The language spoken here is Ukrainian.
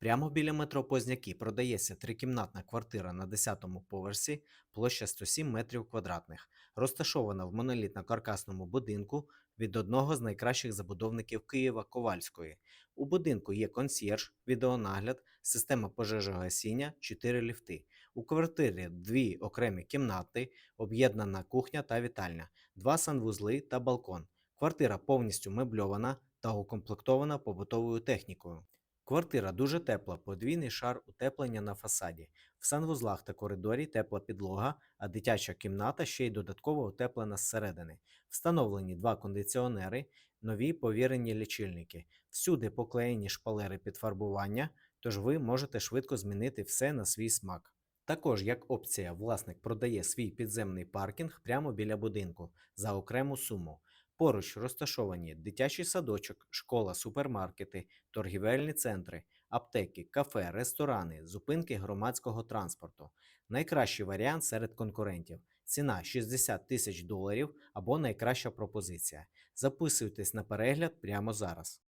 Прямо біля метро Позняки продається трикімнатна квартира на 10-му поверсі, площа 107 метрів квадратних, розташована в монолітно-каркасному будинку від одного з найкращих забудовників Києва Ковальської. У будинку є консьєрж, відеонагляд, система пожежогасіння, 4 ліфти. У квартирі дві окремі кімнати, об'єднана кухня та вітальня, два санвузли та балкон. Квартира повністю мебльована та укомплектована побутовою технікою. Квартира дуже тепла, подвійний шар утеплення на фасаді. В санвузлах та коридорі тепла підлога, а дитяча кімната ще й додатково утеплена зсередини. Встановлені два кондиціонери, нові повірені лічильники. Всюди поклеєні шпалери під фарбування, тож ви можете швидко змінити все на свій смак. Також, як опція, власник продає свій підземний паркінг прямо біля будинку за окрему суму. Поруч розташовані дитячий садочок, школа, супермаркети, торгівельні центри, аптеки, кафе, ресторани, зупинки громадського транспорту. Найкращий варіант серед конкурентів. Ціна 60 тисяч доларів або найкраща пропозиція. Записуйтесь на перегляд прямо зараз.